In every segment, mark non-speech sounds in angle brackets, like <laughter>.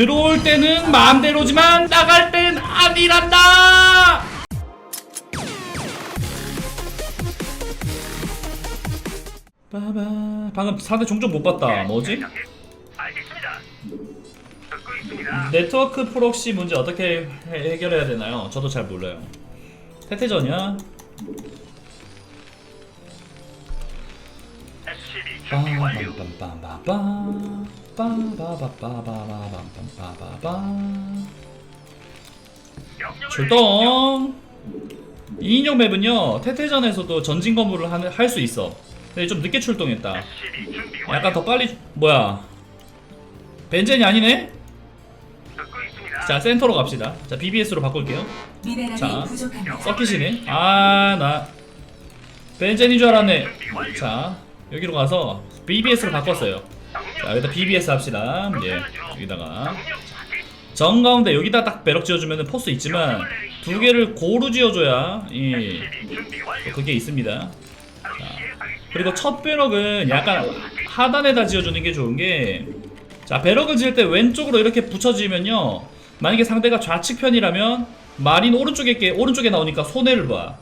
들어올 때는 마음대로지만 나갈 땐 아니란다. 빠바. 방금 상대 종족 못 봤다. 뭐지? 알겠습니다. 듣고 있습니다. 네트워크 프록시 문제 어떻게 해- 해결해야 되나요? 저도 잘 몰라요. 태태전이야? SCB 준비 완료. 빰빰빰빰빰 명령을 출동! 2인용 맵은요 태태전에서도 전진 건물을 할 수 있어 근데 좀 늦게 출동했다. 약간 더 빨리 뭐야 벤젠이 아니네? 자 센터로 갑시다 자 BBS로 바꿀게요 자. 섞이시네 아나 벤젠인 줄 알았네. 자 여기로 가서 BBS로 바꿨어요 자 여기다 BBS 합시다 예 여기다가 명령 확인. 정 가운데 여기다 딱 배럭 지어주면 포스 있지만 두 개를 고루 지어줘야 이 완료. 그게 있습니다 시행하겠습니다. 그리고 첫 배럭은 약간 하단에다 지어주는 게 좋은 게자 배럭을 지을 때 왼쪽으로 이렇게 붙여지면요 만약에 상대가 좌측 편이라면 마린 오른쪽에 게 오른쪽에 나오니까 손해를 봐.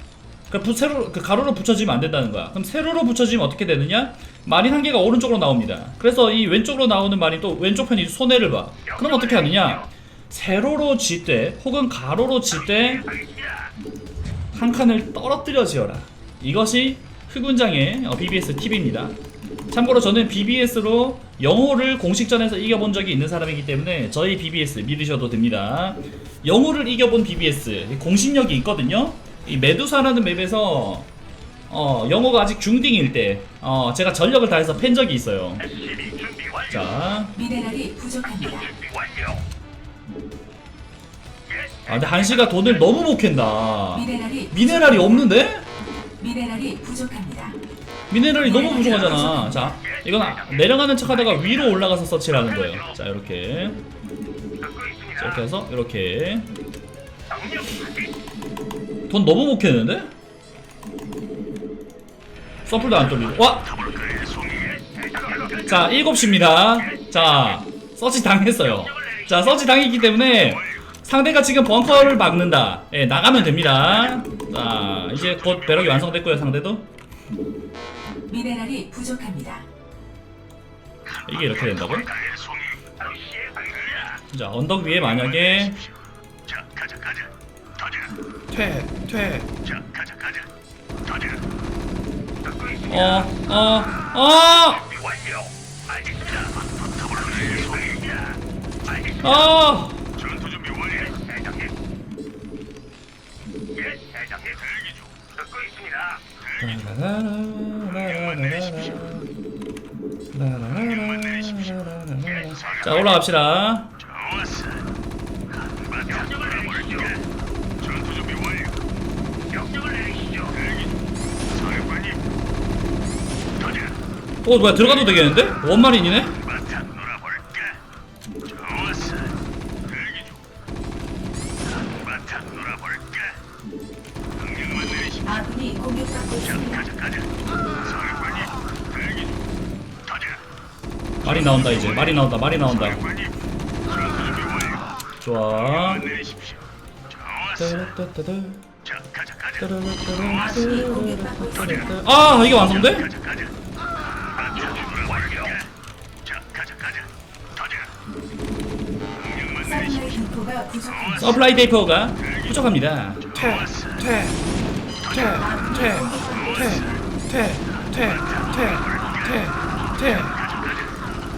그 부, 세로 그 가로로 붙여지면 안 된다는 거야. 그럼 세로로 붙여지면 어떻게 되느냐? 마린 한 개가 오른쪽으로 나옵니다. 그래서 이 왼쪽으로 나오는 마린 또 왼쪽 편이 손해를 봐. 그럼 어떻게 하느냐? 세로로 질 때 혹은 가로로 질 때. 한 칸을 떨어뜨려 지어라. 이것이 흑운장의 어, BBS 팁입니다. 참고로 저는 BBS로 영호를 공식전에서 이겨본 적이 있는 사람이기 때문에 저희 BBS 믿으셔도 됩니다. 영호를 이겨본 BBS 공신력이 있거든요. 이 메두사라는 맵에서 어, 영호가 아직 중딩일 때 어, 제가 전력을 다해서 팬 적이 있어요. SCB 준비 완료. 자, 미네랄이 부족합니다. 준비 완료. 예, 아, 근데 한시가 돈을 너무 못 캔다. 미네랄이 미네랄이 없는데? 미네랄이 부족합니다. 미네랄이 너무 부족하잖아. 자, 이건 아- 내려가는 척 하다가 위로 올라가서 서치를 하는 거예요. 자, 이렇게 듣고 있습니다. 이렇게 해서 이렇게 확인. 돈 너무 못 캐는데? 서플도 안 뚫리고. 와. 자, 7시입니다. 자, 서치 당했어요. 자, 서치 당했기 때문에 상대가 지금 벙커를 막는다. 예, 나가면 됩니다. 자, 이제 곧 배럭이 완성됐고요, 상대도. 미네랄이 부족합니다. 이게 이렇게 된다고? 자, 언덕 위에 만약에. 퇴, 퇴, 자. 어, 어, 어! 준비 완료. 알겠 어 뭐야 들어가도 되겠는데? 원마린이네? 한바탕 놀아볼까? 좋았어. 대기 중. 한바탕 놀아볼까? 명령만 내리시죠. 아군이 공격받고 있습니다. 가자, 가자. 사령관님. 대기 중. 터져. 말이 나온다 이제 말이 나온다 말이 나온다. 사령관님. 전투 준비 완료. 좋아. 명령만 내리십시오. 좋았어. 자, 가자, 가자. 아군이 공격받고 있습니다. 아 이게 완성돼? 가자, 가자. 서플라이 데이퍼가 부족합니다. 좋았어. 퇴, 퇴, 아군이 퇴, 공격받고 퇴, 있습니다. 퇴, 퇴, 퇴, 퇴, 퇴.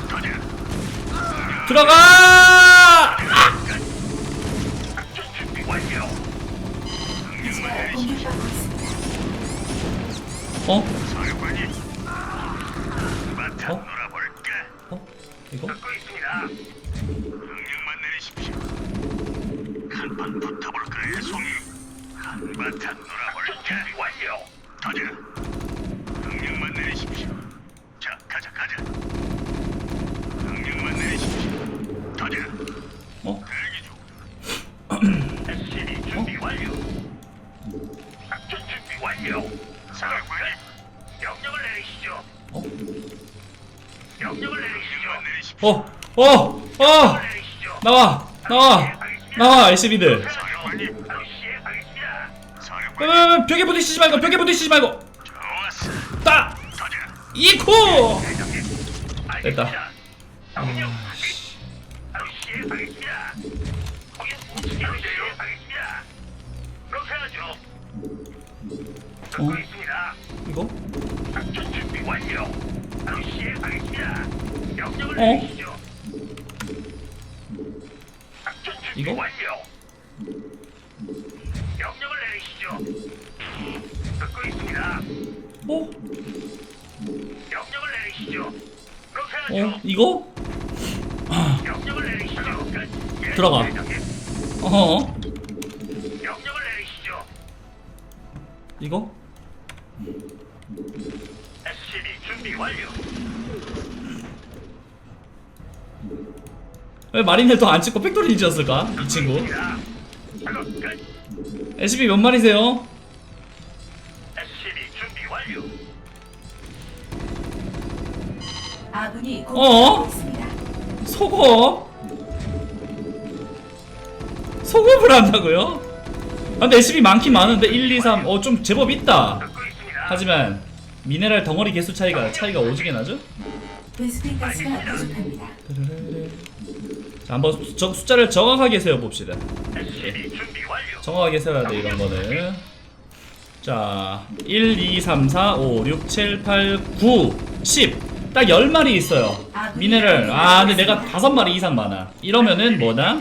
터져. 들어가! 있습니다. 어? 어? 어? 이거? 한판 붙어볼까요, 송이? 한바탕 놀아볼까? 완료. 터져. 명령만 내리십시오. 자, 가자, 가자. 명령만 내리십시오. 터져. 어? 대기 중. <clears throat> SCB 준비 완료. 작전 준비 완료. 사령관님, 명령을 내리시죠. 어? 명령을 내리시죠. 어? 어? 어? 나와 나와 나와 바로 시행하겠습니다. 사령관님, 벽에 부딪히지 말고 벽에 부딪히지 말고 터져. 이코. 됐다. 어? 이거 어? 준비 이거? 완료. 명령을 내리시죠. 듣고 있습니다. 어? 명령을 내리시죠. 그렇게 하죠. 어? 이거? 명령을 내리시죠. 끝. 예, 들어가. 대장님. 어? 명령을 내리시죠. 이거? SCB 준비 완료. 왜 마린을 더 안 찍고 팩토리 지었을까? 이 친구. SCB 몇 마리세요? 아군이 어? 속업? 속업을 한다고요? 아, 근데 SCB 많긴 많은데 1, 2, 3, 어 좀 제법 있다. 하지만 미네랄 덩어리 개수 차이가 차이가 오지게 나죠? 자 한번 수, 숫자를 정확하게 세어봅시다 완료. 정확하게 세워야 돼 이런 거는 자 1, 2, 3, 4, 5, 6, 7, 8, 9, 10 딱 10마리 있어요 미네랄 아 근데 내가 5마리 이상 많아 이러면은 뭐다?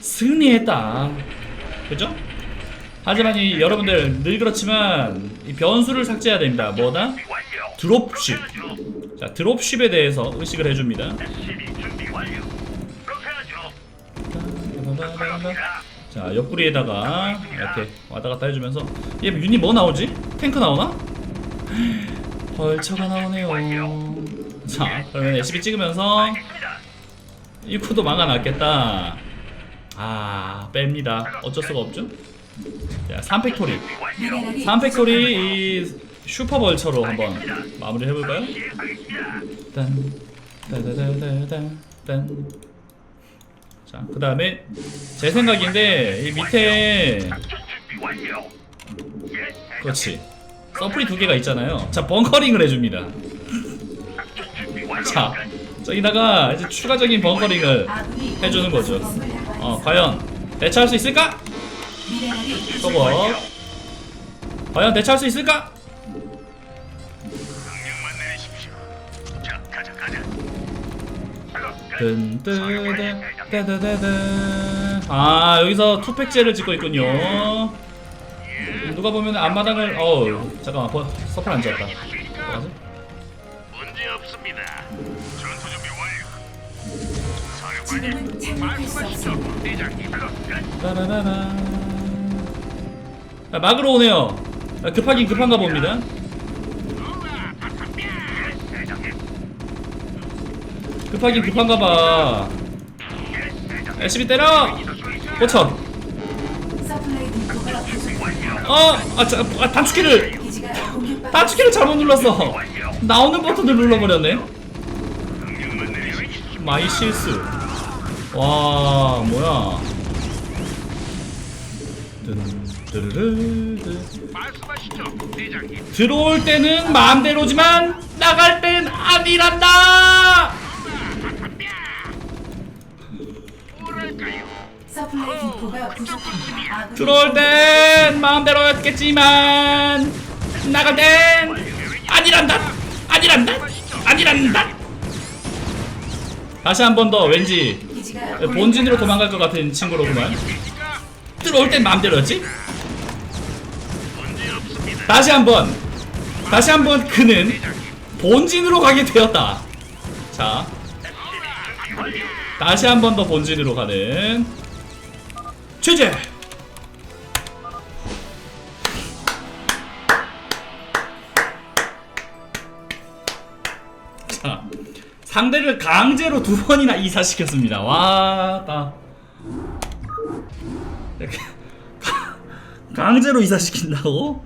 승리했다 그죠? 하지만 이 여러분들 늘 그렇지만 이 변수를 삭제해야 됩니다 뭐다? 드롭쉽. 자 드롭쉽에 대해서 의식을 해줍니다 자 옆구리에다가 이렇게 왔다 갔다 해주면서 얘 유닛 뭐 나오지? 탱크 나오나? 벌처가 나오네요 자 그러면 SB 찍으면서 쿠도 막아놨겠다 아 뺍니다 어쩔 수가 없죠 자 3팩토리 준비 완료. 미네랄이 3팩토리 이 슈퍼벌처로 한번 마무리 해볼까요? 딴 따다다다단 딴. 자, 그 다음에 제 생각인데 이 밑에 그렇지 서플이 두 개가 있잖아요. 자, 벙커링을 해줍니다. 자, 저기다가 이제 추가적인 벙커링을 해주는 거죠. 어, 과연 대처할 수 있을까? 저거 과연 대처할 수 있을까? 아 여기서 투팩제를 찍고 있군요 누가 보면 앞마당을 어우 잠깐만 버, 서플 안 지었다 뭐하지? 문제 없습니다. 전투 준비 완료. 사령관님, 지금은 착륙할 수 말씀하시죠, 없습니다. 대장님. 작업 끝. 따라라라 아, 오네요 아, 급하긴 급한가 봅니다 예, 대장님. 급하긴 급한가 봐 예, 대장님. SB 때려 부족합니다. 어! 아, 자, 아 단축키를 단축키를 잘못 눌렀어. 나오는 버튼을 눌러버렸네. 마이 실수 와 뭐야. 들어올 때는 마음대로지만 나갈 땐 아니란다 들어올 땐 마음대로였겠지만 나갈 땐 아니란다 아니란다 아니란다 다시 한 번 더 왠지 본진으로 도망갈 것 같은 친구로구만 들어올 땐 마음대로였지. 다시 한번 다시 한번 그는 본진으로 가게 되었다 자. 다시 한 번 더 본진으로 가는 최재. 자 상대를 강제로 두 번이나 이사시켰습니다. 와따 강제로 이사시킨다고?